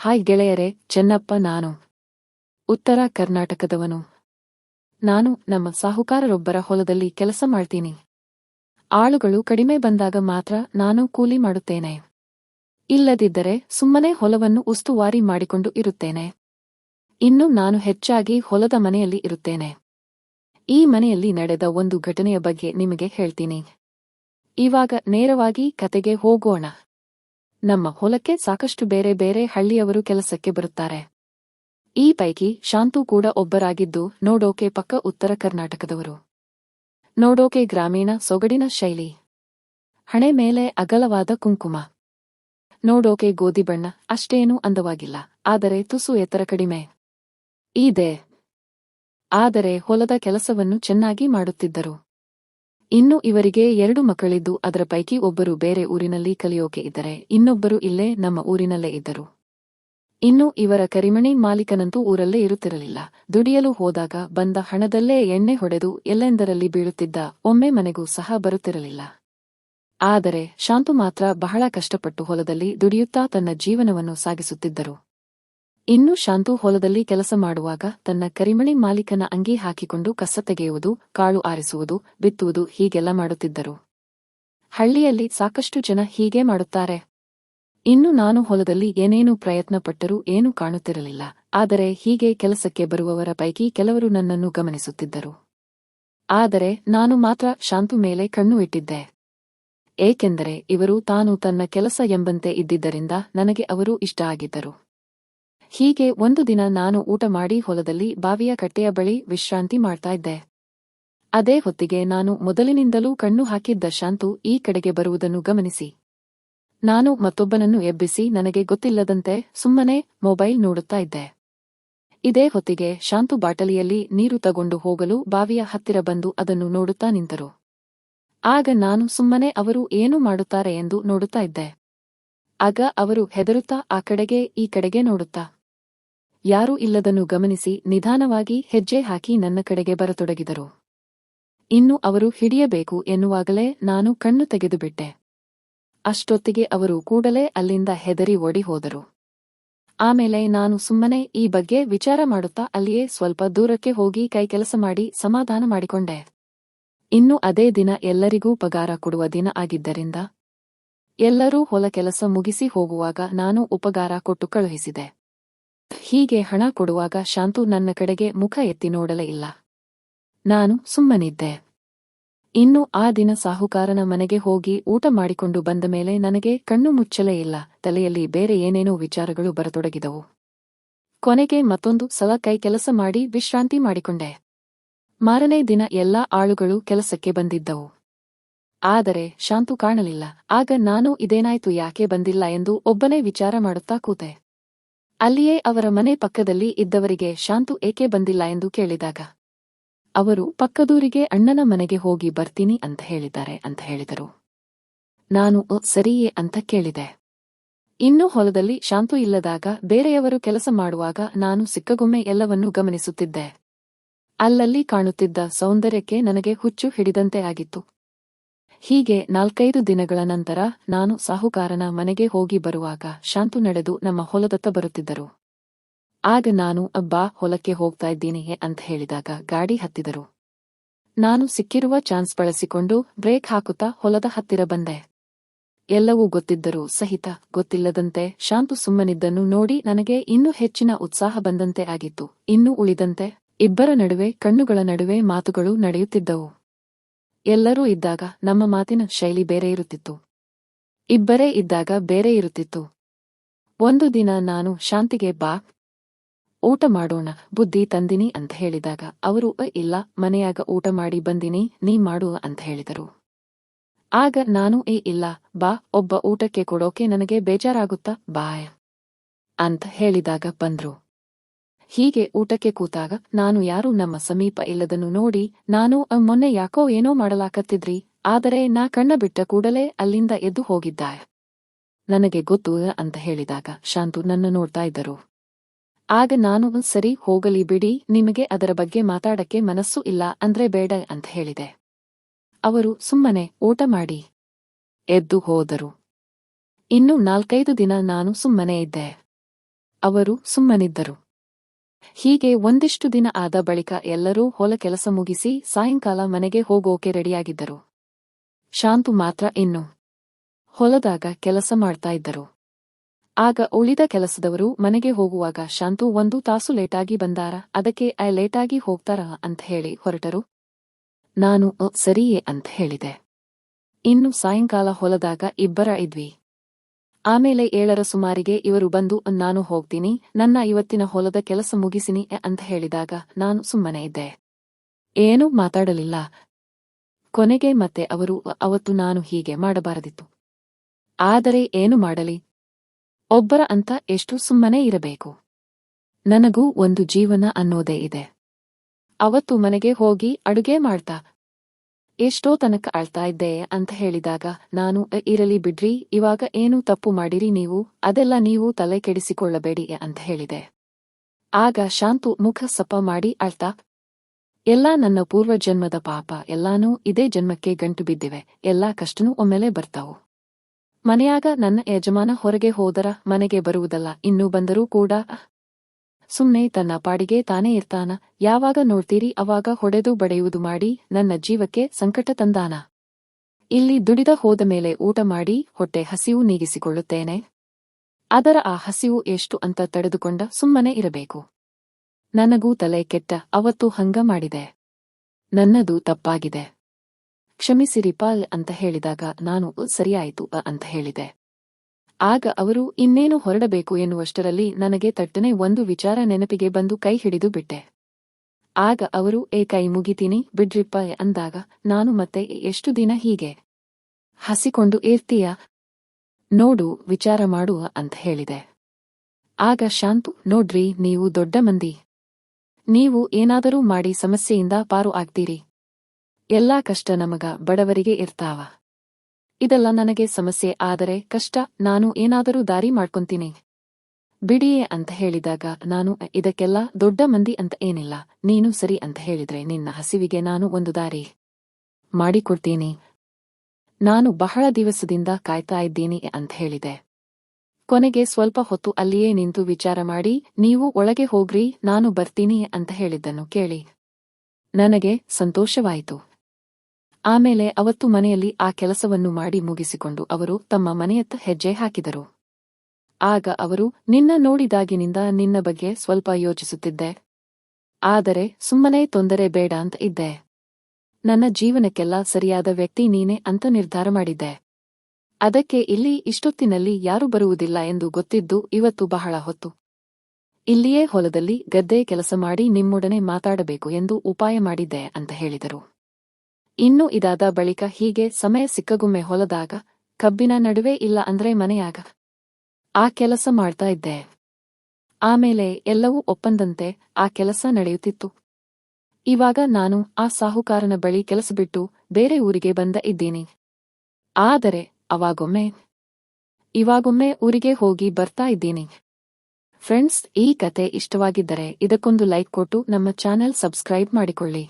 Hi ಗೆಳೆಯರೆ, ಚೆನ್ನಪ್ಪ ನಾನು. ಉತ್ತರ ಕರ್ನಾಟಕದವನು. ನಾನು ನಮ್ಮ ಸಾಹುಕಾರರೊಬ್ಬರ ಹೊಲದಲ್ಲಿ ಕೆಲಸ ಮಾಡ್ತೀನಿ. ಆಳುಗಳು ಕಡಿಮೆ ಬಂದಾಗ ಮಾತ್ರ ನಾನು ಕೂಲಿ ಮಾಡುತ್ತೇನೆ. ಇಲ್ಲದಿದ್ದರೆ ಸುಮ್ಮನೆ ಹೊಲವನ್ನು ಉಸ್ತುವಾರಿ ಮಾಡಿಕೊಂಡು ಇರುತ್ತೇನೆ. ಇನ್ನು ನಾನು ಹೆಚ್ಚಾಗಿ ಹೊಲದ ಮನೆಯಲ್ಲಿ ಇರುತ್ತೇನೆ. ಈ ಮನೆಯಲ್ಲಿ ನಡೆದ ಒಂದು ಘಟನೆಯ ಬಗ್ಗೆ ನಿಮಗೆ ಹೇಳ್ತೀನಿ. ಇವಾಗ ನೇರವಾಗಿ ಕತೆಗೆ ಹೋಗೋಣ. ನಮ್ಮ ಹೊಲಕ್ಕೆ ಸಾಕಷ್ಟು ಬೇರೆ ಬೇರೆ ಹಳ್ಳಿಯವರು ಕೆಲಸಕ್ಕೆ ಬರುತ್ತಾರೆ. ಈ ಪೈಕಿ ಶಾಂತು ಕೂಡ ಒಬ್ಬರಾಗಿದ್ದು ನೋಡೋಕೆ ಪಕ್ಕ ಉತ್ತರ ಕರ್ನಾಟಕದವರು. ನೋಡೋಕೆ ಗ್ರಾಮೀಣ ಸೊಗಡಿನ ಶೈಲಿ. ಹಣೆ ಮೇಲೆ ಅಗಲವಾದ ಕುಂಕುಮ. ನೋಡೋಕೆ ಗೋಧಿ ಬಣ್ಣ ಅಷ್ಟೇನೂ ಅಂದವಾಗಿಲ್ಲ, ಆದರೆ ತುಸು ಎತ್ತರ ಕಡಿಮೆ. ಇದೆ. ಆದರೆ ಹೊಲದ ಕೆಲಸವನ್ನು ಚೆನ್ನಾಗಿ ಮಾಡುತ್ತಿದ್ದರು. ಇನ್ನು ಇವರಿಗೆ ಎರಡು ಮಕ್ಕಳಿದ್ದು, ಅದರ ಪೈಕಿ ಒಬ್ಬರು ಬೇರೆ ಊರಿನಲ್ಲಿ ಕಲಿಯೋಕೆ ಇದ್ದರೆ, ಇನ್ನೊಬ್ಬರು ಇಲ್ಲೇ ನಮ್ಮ ಊರಿನಲ್ಲೇ ಇದ್ದರು. ಇನ್ನು ಇವರ ಕರಿಮಣಿ ಮಾಲೀಕನಂತೂ ಊರಲ್ಲೇ ಇರುತ್ತಿರಲಿಲ್ಲ. ದುಡಿಯಲು ಹೋದಾಗ ಬಂದ ಹಣದಲ್ಲೇ ಎಣ್ಣೆ ಹೊಡೆದು ಎಲ್ಲೆಂದರಲ್ಲಿ ಬೀಳುತ್ತಿದ್ದ ಒಮ್ಮೆ ಮನೆಗೂ ಸಹ ಬರುತ್ತಿರಲಿಲ್ಲ. ಆದರೆ ಶಾಂತು ಮಾತ್ರ ಬಹಳ ಕಷ್ಟಪಟ್ಟು ಹೊಲದಲ್ಲಿ ದುಡಿಯುತ್ತಾ ತನ್ನ ಜೀವನವನ್ನು ಸಾಗಿಸುತ್ತಿದ್ದರು. ಇನ್ನು ಶಾಂತು ಹೊಲದಲ್ಲಿ ಕೆಲಸ ಮಾಡುವಾಗ ತನ್ನ ಕರಿಮಣಿ ಮಾಲೀಕನ ಅಂಗಿ ಹಾಕಿಕೊಂಡು ಕಸ ತೆಗೆಯುವುದು, ಕಾಳು ಆರಿಸುವುದು, ಬಿತ್ತುವುದು ಹೀಗೆಲ್ಲ ಮಾಡುತ್ತಿದ್ದರು. ಹಳ್ಳಿಯಲ್ಲಿ ಸಾಕಷ್ಟು ಜನ ಹೀಗೆ ಮಾಡುತ್ತಾರೆ. ಇನ್ನು ನಾನು ಹೊಲದಲ್ಲಿ ಏನೇನು ಪ್ರಯತ್ನ ಪಟ್ಟರೂ ಏನೂ ಕಾಣುತ್ತಿರಲಿಲ್ಲ, ಆದರೆ ಹೀಗೆ ಕೆಲಸಕ್ಕೆ ಬರುವವರ ಪೈಕಿ ಕೆಲವರು ನನ್ನನ್ನು ಗಮನಿಸುತ್ತಿದ್ದರು. ಆದರೆ ನಾನು ಮಾತ್ರ ಶಾಂತು ಮೇಲೆ ಕಣ್ಣು ಇಟ್ಟಿದ್ದೆ. ಏಕೆಂದರೆ ಇವರು ತಾನು ತನ್ನ ಕೆಲಸ ಎಂಬಂತೆ ಇದ್ದಿದ್ದರಿಂದ ನನಗೆ ಅವರು ಇಷ್ಟ ಆಗಿದ್ದರು. ಹೀಗೆ ಒಂದು ದಿನ ನಾನು ಊಟ ಮಾಡಿ ಹೊಲದಲ್ಲಿ ಬಾವಿಯ ಕಟ್ಟೆಯ ಬಳಿ ವಿಶ್ರಾಂತಿ ಮಾಡ್ತಾ ಇದ್ದೆ. ಅದೇ ಹೊತ್ತಿಗೆ ನಾನು ಮೊದಲಿನಿಂದಲೂ ಕಣ್ಣು ಹಾಕಿದ್ದ ಶಾಂತು ಈ ಕಡೆಗೆ ಬರುವುದನ್ನು ಗಮನಿಸಿ. ನಾನು ಮತ್ತೊಬ್ಬನನ್ನು ಎಬ್ಬಿಸಿ ನನಗೆ ಗೊತ್ತಿಲ್ಲದಂತೆ ಸುಮ್ಮನೆ ಮೊಬೈಲ್ ನೋಡುತ್ತಾ ಇದ್ದೆ. ಇದೇ ಹೊತ್ತಿಗೆ ಶಾಂತು ಬಾಟಲಿಯಲ್ಲಿ ನೀರು ತಗೊಂಡು ಹೋಗಲು ಬಾವಿಯ ಹತ್ತಿರ ಬಂದು ಅದನ್ನು ನೋಡುತ್ತಾ ನಿಂತರು. ಆಗ ನಾನು ಸುಮ್ಮನೆ ಅವರು ಏನು ಮಾಡುತ್ತಾರೆ ಎಂದು ನೋಡುತ್ತಾ ಇದ್ದೆ. ಆಗ ಅವರು ಹೆದರುತ್ತಾ ಆ ಕಡೆಗೆ ಈ ಕಡೆಗೆ ನೋಡುತ್ತಾ ಯಾರೂ ಇಲ್ಲದನ್ನು ಗಮನಿಸಿ ನಿಧಾನವಾಗಿ ಹೆಜ್ಜೆ ಹಾಕಿ ನನ್ನ ಕಡೆಗೆ ಬರತೊಡಗಿದರು. ಇನ್ನು ಅವರು ಹಿಡಿಯಬೇಕು ಎನ್ನುವಾಗಲೇ ನಾನು ಕಣ್ಣು ತೆಗೆದುಬಿಟ್ಟೆ. ಅಷ್ಟೊತ್ತಿಗೆ ಅವರು ಕೂಡಲೇ ಅಲ್ಲಿಂದ ಹೆದರಿ ಓಡಿ ಹೋದರು. ಆಮೇಲೆ ನಾನು ಸುಮ್ಮನೆ ಈ ಬಗ್ಗೆ ವಿಚಾರ ಮಾಡುತ್ತಾ ಅಲ್ಲಿಯೇ ಸ್ವಲ್ಪ ದೂರಕ್ಕೆ ಹೋಗಿ ಕೈ ಕೆಲಸ ಮಾಡಿ ಸಮಾಧಾನ ಮಾಡಿಕೊಂಡೆ. ಇನ್ನು ಅದೇ ದಿನ ಎಲ್ಲರಿಗೂ ಪಗಾರ ಕೊಡುವ ದಿನ ಆಗಿದ್ದರಿಂದ ಎಲ್ಲರೂ ಹೊಲ ಕೆಲಸ ಮುಗಿಸಿ ಹೋಗುವಾಗ ನಾನು ಉಪಗಾರ ಕೊಟ್ಟು ಕಳುಹಿಸಿದೆ. ಹೀಗೆ ಹಣ ಕೊಡುವಾಗ ಶಾಂತು ನನ್ನ ಕಡೆಗೆ ಮುಖ ಎತ್ತಿ ನೋಡಲೇ ಇಲ್ಲ. ನಾನು ಸುಮ್ಮನಿದ್ದೆ. ಇನ್ನು ಆ ದಿನ ಸಾಹುಕಾರನ ಮನೆಗೆ ಹೋಗಿ ಊಟ ಮಾಡಿಕೊಂಡು ಬಂದ ಮೇಲೆ ನನಗೆ ಕಣ್ಣು ಮುಚ್ಚಲೇ ಇಲ್ಲ. ತಲೆಯಲ್ಲಿ ಬೇರೆ ಏನೇನೋ ವಿಚಾರಗಳು ಬರತೊಡಗಿದವು. ಕೊನೆಗೆ ಮತ್ತೊಂದು ಸಲ ಕೈ ಕೆಲಸ ಮಾಡಿ ವಿಶ್ರಾಂತಿ ಮಾಡಿಕೊಂಡೆ. ಮಾರನೇ ದಿನ ಎಲ್ಲಾ ಆಳುಗಳು ಕೆಲಸಕ್ಕೆ ಬಂದಿದ್ದವು. ಆದರೆ ಶಾಂತು ಕಾಣಲಿಲ್ಲ. ಆಗ ನಾನು ಇದೇನಾಯ್ತು, ಯಾಕೆ ಬಂದಿಲ್ಲ ಎಂದು ಒಬ್ಬನೇ ವಿಚಾರ ಮಾಡುತ್ತಾ ಕೂತೆ. ಅಲ್ಲಿಯೇ ಅವರ ಮನೆ ಪಕ್ಕದಲ್ಲಿ ಇದ್ದವರಿಗೆ ಶಾಂತು ಏಕೆ ಬಂದಿಲ್ಲ ಎಂದು ಕೇಳಿದಾಗ ಅವರು ಪಕ್ಕದೂರಿಗೆ ಅಣ್ಣನ ಮನೆಗೆ ಹೋಗಿ ಬರ್ತೀನಿ ಅಂತ ಹೇಳಿದ್ದಾರೆ ಅಂತ ಹೇಳಿದರು. ನಾನು "ಅ, ಸರಿಯೇ ಅಂತ ಕೇಳಿದೆ. ಇನ್ನೂ ಹೊಲದಲ್ಲಿ ಶಾಂತು ಇಲ್ಲದಾಗ ಬೇರೆಯವರು ಕೆಲಸ ಮಾಡುವಾಗ ನಾನು ಸಿಕ್ಕಗೊಮ್ಮೆ ಎಲ್ಲವನ್ನೂ ಗಮನಿಸುತ್ತಿದ್ದೆ. ಅಲ್ಲಲ್ಲಿ ಕಾಣುತ್ತಿದ್ದ ಸೌಂದರ್ಯಕ್ಕೆ ನನಗೆ ಹುಚ್ಚು ಹಿಡಿದಂತೆ ಆಗಿತ್ತು. ಹೀಗೆ ನಾಲ್ಕೈದು ದಿನಗಳ ನಂತರ ನಾನು ಸಾಹುಕಾರನ ಮನೆಗೆ ಹೋಗಿ ಬರುವಾಗ ಶಾಂತು ನಡೆದು ನಮ್ಮ ಹೊಲದತ್ತ ಬರುತ್ತಿದ್ದರು. ಆಗ ನಾನು, ಅಬ್ಬಾ, ಹೊಲಕ್ಕೆ ಹೋಗ್ತಾ ಇದ್ದೀನಿ ಅಂತ ಹೇಳಿದಾಗ ಗಾಡಿ ಹತ್ತಿದರು. ನಾನು ಸಿಕ್ಕಿರುವ ಚಾನ್ಸ್ ಬಳಸಿಕೊಂಡು ಬ್ರೇಕ್ ಹಾಕುತ್ತಾ ಹೊಲದ ಹತ್ತಿರ ಬಂದೆ. ಎಲ್ಲವೂ ಗೊತ್ತಿದ್ದರೂ ಸಹಿತ ಗೊತ್ತಿಲ್ಲದಂತೆ ಶಾಂತು ಸುಮ್ಮನಿದ್ದನ್ನು ನೋಡಿ ನನಗೆ ಇನ್ನೂ ಹೆಚ್ಚಿನ ಉತ್ಸಾಹ ಬಂದಂತೆ ಆಗಿತ್ತು. ಇನ್ನೂ ಉಳಿದಂತೆ ಇಬ್ಬರ ನಡುವೆ, ಕಣ್ಣುಗಳ ನಡುವೆ ಮಾತುಗಳು ನಡೆಯುತ್ತಿದ್ದವು. ಎಲ್ಲರೂ ಇದ್ದಾಗ ನಮ್ಮ ಮಾತಿನ ಶೈಲಿ ಬೇರೆ ಇರುತ್ತಿತ್ತು. ಇಬ್ಬರೇ ಇದ್ದಾಗ ಬೇರೆ ಇರುತ್ತಿತ್ತು. ಒಂದು ದಿನ ನಾನು ಶಾಂತಿಗೆ ಬಾ ಊಟ ಮಾಡೋಣ ಬುದ್ಧಿ ತಂದಿನಿ ಅಂತ ಹೇಳಿದಾಗ ಅವರು "ಅ, ಇಲ್ಲ ಮನೆಯಾಗ ಊಟ ಮಾಡಿ ಬಂದಿನಿ ನೀ ಮಾಡು ಅಂತ ಹೇಳಿದರು. ಆಗ ನಾನು ಏ ಇಲ್ಲ ಬಾ ಒಬ್ಬ ಊಟಕ್ಕೆ ಕೊಡೋಕೆ ನನಗೆ ಬೇಜಾರಾಗುತ್ತಾ ಬಾಯ್ ಅಂತ ಹೇಳಿದಾಗ ಬಂದ್ರು. ಹೀಗೆ ಊಟಕ್ಕೆ ಕೂತಾಗ ನಾನು ಯಾರೂ ನಮ್ಮ ಸಮೀಪ ಇಲ್ಲದನ್ನು ನೋಡಿ ನಾನು "ಅ, ಮೊನ್ನೆ ಯಾಕೋ ಏನೋ ಮಾಡಲಾಕತ್ತಿದ್ರಿ ಆದರೆ ನಾ ಕಣ್ಣ ಬಿಟ್ಟ ಕೂಡಲೇ ಅಲ್ಲಿಂದ ಎದ್ದು ಹೋಗಿದ್ದ ನನಗೆ ಗೊತ್ತು ಅಂತ ಹೇಳಿದಾಗ ಶಾಂತು ನನ್ನ ನೋಡ್ತಾ ಇದ್ದರು. ಆಗ ನಾನು ಸರಿ ಹೋಗಲಿ ಬಿಡಿ ನಿಮಗೆ ಅದರ ಬಗ್ಗೆ ಮಾತಾಡಕ್ಕೆ ಮನಸ್ಸು ಇಲ್ಲ ಅಂದ್ರೆ ಬೇಡ ಅಂತ ಹೇಳಿದೆ. ಅವರು ಸುಮ್ಮನೆ ಊಟ ಮಾಡಿ. ಎದ್ದು ಹೋದರು. ಇನ್ನು ನಾಲ್ಕೈದು ದಿನ ನಾನು ಸುಮ್ಮನೆ ಇದ್ದೆ. ಅವರು ಸುಮ್ಮನಿದ್ದರು. ಹೀಗೆ ಒಂದಿಷ್ಟು ದಿನ ಆದ ಬಳಿಕ ಎಲ್ಲರೂ ಹೊಲ ಕೆಲಸ ಮುಗಿಸಿ ಸಾಯಂಕಾಲ ಮನೆಗೆ ಹೋಗೋಕೆ ರೆಡಿಯಾಗಿದ್ದರು. ಶಾಂತು ಮಾತ್ರ ಇನ್ನು ಹೊಲದಾಗ ಕೆಲಸ ಮಾಡ್ತಾ ಇದ್ದರು. ಆಗ ಉಳಿದ ಕೆಲಸದವರು ಮನೆಗೆ ಹೋಗುವಾಗ ಶಾಂತು ಒಂದು ತಾಸು ಲೇಟಾಗಿ ಬಂದಾರ ಅದಕ್ಕೆ ಐ ಲೇಟಾಗಿ ಹೋಗ್ತಾರ ಅಂತ ಹೇಳಿ ಹೊರಟರು. ನಾನು "ಅ, ಸರಿಯೇ ಅಂತ ಹೇಳಿದೆ. ಇನ್ನು ಸಾಯಂಕಾಲ ಹೊಲದಾಗ ಇಬ್ಬರ ಇದ್ವಿ. ಆಮೇಲೆ ಏಳರ ಸುಮಾರಿಗೆ ಇವರು ಬಂದು, ನಾನು ಹೋಗ್ತೀನಿ, ನನ್ನ ಇವತ್ತಿನ ಹೊಲದ ಕೆಲಸ ಮುಗಿಸಿನಿ ಅಂತ ಹೇಳಿದಾಗ ನಾನು ಸುಮ್ಮನೆ ಇದ್ದೆ. ಏನೂ ಮಾತಾಡಲಿಲ್ಲ. ಕೊನೆಗೆ ಮತ್ತೆ ಅವರು, ಅವತ್ತು ನಾನು ಹೀಗೆ ಮಾಡಬಾರದಿತ್ತು. ಆದರೆ ಏನು ಮಾಡಲಿ? ಒಬ್ಬರ ಅಂತ ಎಷ್ಟು ಸುಮ್ಮನೆ ಇರಬೇಕು? ನನಗೂ ಒಂದು ಜೀವನ ಅನ್ನೋದೇ ಇದೆ. ಅವತ್ತು ಮನೆಗೆ ಹೋಗಿ ಅಡುಗೆ ಮಾಡ್ತಾ ಎಷ್ಟೋ ತನಕ ಅಳ್ತಾ ಇದ್ದೆ ಅಂತ ಹೇಳಿದಾಗ, ನಾನು ಇರಲಿ ಬಿಡ್ರಿ, ಇವಾಗ ಏನು ತಪ್ಪು ಮಾಡಿರಿ ನೀವು, ಅದೆಲ್ಲ ನೀವು ತಲೆ ಕೆಡಿಸಿಕೊಳ್ಳಬೇಡಿ ಅಂತ ಹೇಳಿದೆ. ಆಗ ಶಾಂತು ಮುಖ ಸಪ ಮಾಡಿ ಅಳ್ತಾ, ಎಲ್ಲಾ ನನ್ನ ಪೂರ್ವ ಜನ್ಮದ ಪಾಪ, ಎಲ್ಲಾನೂ ಇದೇ ಜನ್ಮಕ್ಕೆ ಗಂಟು ಬಿದ್ದಿವೆ, ಎಲ್ಲಾ ಕಷ್ಟನೂ ಒಮ್ಮೆಲೆ ಬರ್ತಾವು. ಮನೆಯಾಗ ನನ್ನ ಯಜಮಾನ ಹೊರಗೆ ಹೋದರ ಮನೆಗೆ ಬರುವುದಲ್ಲ, ಇನ್ನೂ ಬಂದರೂ ಕೂಡ ಸುಮ್ನೆ ತನ್ನ ಪಾಡಿಗೆ ತಾನೇ ಇರ್ತಾನ. ಯಾವಾಗ ನೋಡ್ತೀರಿ ಅವಾಗ ಹೊಡೆದು ಬಡೆಯುವುದು ಮಾಡಿ, ನನ್ನ ಜೀವಕ್ಕೆ ಸಂಕಟ ತಂದಾನ. ಇಲ್ಲಿ ದುಡಿದ ಹೋದ ಮೇಲೆ ಊಟ ಮಾಡಿ, ಹೊಟ್ಟೆ ಹಸಿವು ನೀಗಿಸಿಕೊಳ್ಳುತ್ತೇನೆ. ಅದರ ಆ ಹಸಿವು ಎಷ್ಟು ಅಂತ ತಡೆದುಕೊಂಡ ಸುಮ್ಮನೆ ಇರಬೇಕು. ನನಗೂ ತಲೆ ಕೆಟ್ಟ, ಅವತ್ತು ಹಂಗ ಮಾಡಿದೆ. ನನ್ನದು ತಪ್ಪಾಗಿದೆ. ಕ್ಷಮಿಸಿರಿ ಪಾಲ್ ಅಂತ ಹೇಳಿದಾಗ ನಾನು, ಸರಿಯಾಯಿತು, ಅ" ಅಂತ ಹೇಳಿದೆ. ಆಗ ಅವರು, ಇನ್ನೇನು ಹೊರಡಬೇಕು ಎನ್ನುವಷ್ಟರಲ್ಲಿ ನನಗೆ ತಟ್ಟನೆ ಒಂದು ವಿಚಾರ ನೆನಪಿಗೆ ಬಂದು ಕೈ ಹಿಡಿದು ಬಿಟ್ಟೆ. ಆಗ ಅವರು, ಏ ಕೈ ಮುಗಿತೀನಿ, ಬಿಡ್ರಿಪ್ಪ ಅಂದಾಗ, ನಾನು ಮತ್ತೆ ಎಷ್ಟು ದಿನ ಹೀಗೆ ಹಸಿಕೊಂಡು ಇರ್ತೀಯ? ನೋಡು, ವಿಚಾರ ಮಾಡುವ ಅಂತ ಹೇಳಿದೆ. ಆಗ ಶಾಂತು, ನೋಡ್ರಿ, ನೀವು ದೊಡ್ಡ ಮಂದಿ. ನೀವು ಏನಾದರೂ ಮಾಡಿ ಸಮಸ್ಯೆಯಿಂದ ಪಾರು ಆಗ್ತೀರಿ. ಎಲ್ಲಾ ಕಷ್ಟ ನಮಗ ಬಡವರಿಗೆ ಇರ್ತಾವ. ಇದೆಲ್ಲ ನನಗೆ ಸಮಸ್ಯೆ, ಆದರೆ ಕಷ್ಟ, ನಾನು ಏನಾದರೂ ದಾರಿ ಮಾಡ್ಕೊಂತೀನಿ. ಬಿಡಿಯೇ ಅಂತ ಹೇಳಿದಾಗ, ನಾನು, ಇದಕ್ಕೆಲ್ಲ ದೊಡ್ಡ ಮಂದಿ ಅಂತ ಏನಿಲ್ಲ, ನೀನು ಸರಿ ಅಂತ ಹೇಳಿದ್ರೆ ನಿನ್ನ ಹಸಿವಿಗೆ ನಾನು ಒಂದು ದಾರಿ ಮಾಡಿಕೊಡ್ತೀನಿ. ನಾನು ಬಹಳ ದಿವಸದಿಂದ ಕಾಯ್ತಾ ಇದ್ದೀನಿ ಅಂತ ಹೇಳಿದೆ. ಕೊನೆಗೆ ಸ್ವಲ್ಪ ಹೊತ್ತು ಅಲ್ಲಿಯೇ ನಿಂತು ವಿಚಾರ ಮಾಡಿ, ನೀವು ಒಳಗೆ ಹೋಗ್ರಿ, ನಾನು ಬರ್ತೀನಿ ಅಂತ ಹೇಳಿದ್ದನ್ನು ಕೇಳಿ. ನನಗೆ ಸಂತೋಷವಾಯಿತು. ಆಮೇಲೆ ಅವತ್ತು ಮನೆಯಲ್ಲಿ ಆ ಕೆಲಸವನ್ನು ಮಾಡಿ ಮುಗಿಸಿಕೊಂಡು ಅವರು ತಮ್ಮ ಮನೆಯತ್ತ ಹೆಜ್ಜೆ ಹಾಕಿದರು. ಆಗ ಅವರು, ನಿನ್ನ ನೋಡಿದಾಗಿನಿಂದ ನಿನ್ನ ಬಗ್ಗೆ ಸ್ವಲ್ಪ ಯೋಚಿಸುತ್ತಿದ್ದೆ. ಆದರೆ ಸುಮ್ಮನೆ ತೊಂದರೆ ಬೇಡ ಅಂತ ಇದ್ದೆ. ನನ್ನ ಜೀವನಕ್ಕೆಲ್ಲ ಸರಿಯಾದ ವ್ಯಕ್ತಿ ನೀನೆ ಅಂತ ನಿರ್ಧಾರ ಮಾಡಿದ್ದೆ. ಅದಕ್ಕೆ ಇಲ್ಲಿ ಇಷ್ಟೊತ್ತಿನಲ್ಲಿ ಯಾರು ಬರುವುದಿಲ್ಲ ಎಂದು ಗೊತ್ತಿದ್ದು ಇವತ್ತು ಬಹಳ ಹೊತ್ತು. ಇಲ್ಲಿಯೇ ಹೊಲದಲ್ಲಿ ಗದ್ದೆ ಕೆಲಸ ಮಾಡಿ ನಿಮ್ಮೊಡನೆ ಮಾತಾಡಬೇಕು ಎಂದು ಉಪಾಯ ಮಾಡಿದ್ದೆ, ಅಂತ ಹೇಳಿದರು. ಇನ್ನು ಇದಾದ ಬಳಿಕ ಹೀಗೆ ಸಮಯ ಸಿಕ್ಕಗುಮ್ಮೆ ಹೊಲದಾಗ ಕಬ್ಬಿನ ನಡುವೆ ಇಲ್ಲ ಅಂದ್ರೆ ಮನೆಯಾಗ ಆ ಕೆಲಸ ಮಾಡ್ತಾ ಇದ್ದೆ. ಆಮೇಲೆ ಎಲ್ಲವೂ ಒಪ್ಪಂದಂತೆ ಆ ಕೆಲಸ ನಡೆಯುತ್ತಿತ್ತು. ಇವಾಗ ನಾನು ಆ ಸಾಹುಕಾರನ ಬಳಿ ಕೆಲಸ ಬಿಟ್ಟು ಬೇರೆ ಊರಿಗೆ ಬಂದ ಇದ್ದೀನಿ. ಆದರೆ ಅವಾಗೊಮ್ಮೆ, ಇವಾಗೊಮ್ಮೆ ಊರಿಗೆ ಹೋಗಿ ಬರ್ತಾ ಇದ್ದೀನಿ. ಫ್ರೆಂಡ್ಸ್, ಈ ಕತೆ ಇಷ್ಟವಾಗಿದ್ದರೆ ಇದಕ್ಕೊಂದು ಲೈಕ್ ಕೊಟ್ಟು ನಮ್ಮ ಚಾನೆಲ್ ಸಬ್ಸ್ಕ್ರೈಬ್ ಮಾಡಿಕೊಳ್ಳಿ.